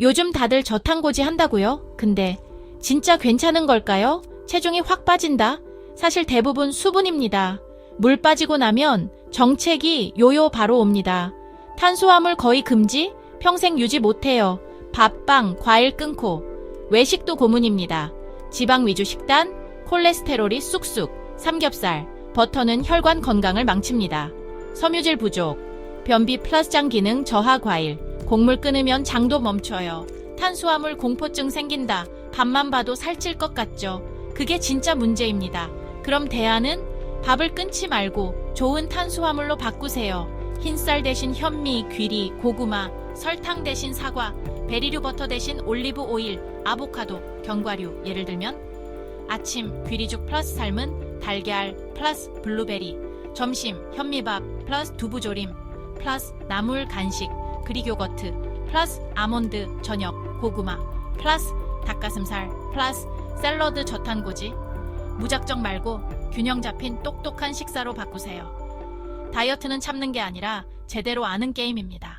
요즘 다들 저탄고지 한다고요? 근데 진짜 괜찮은 걸까요? 체중이 확 빠진다? 사실 대부분 수분입니다. 물 빠지고 나면 정책이 요요 바로 옵니다. 탄수화물 거의 금지? 평생 유지 못해요. 밥, 빵, 과일 끊고. 외식도 고문입니다. 지방 위주 식단, 콜레스테롤이 쑥쑥, 삼겹살, 버터는 혈관 건강을 망칩니다. 섬유질 부족, 변비 플러스 장 기능 저하 과일, 곡물 끊으면 장도 멈춰요. 탄수화물 공포증 생긴다. 밥만 봐도 살찔 것 같죠? 그게 진짜 문제입니다. 그럼 대안은 밥을 끊지 말고 좋은 탄수화물로 바꾸세요. 흰쌀 대신 현미, 귀리, 고구마, 설탕 대신 사과, 베리류 버터 대신 올리브 오일, 아보카도, 견과류 예를 들면 아침 귀리죽 플러스 삶은 달걀 플러스 블루베리 점심 현미밥 플러스 두부조림 플러스 나물 간식 그릭 요거트 플러스 아몬드 저녁 고구마 플러스 닭가슴살 플러스 샐러드 저탄고지 무작정 말고 균형 잡힌 똑똑한 식사로 바꾸세요. 다이어트는 참는 게 아니라 제대로 아는 게임입니다.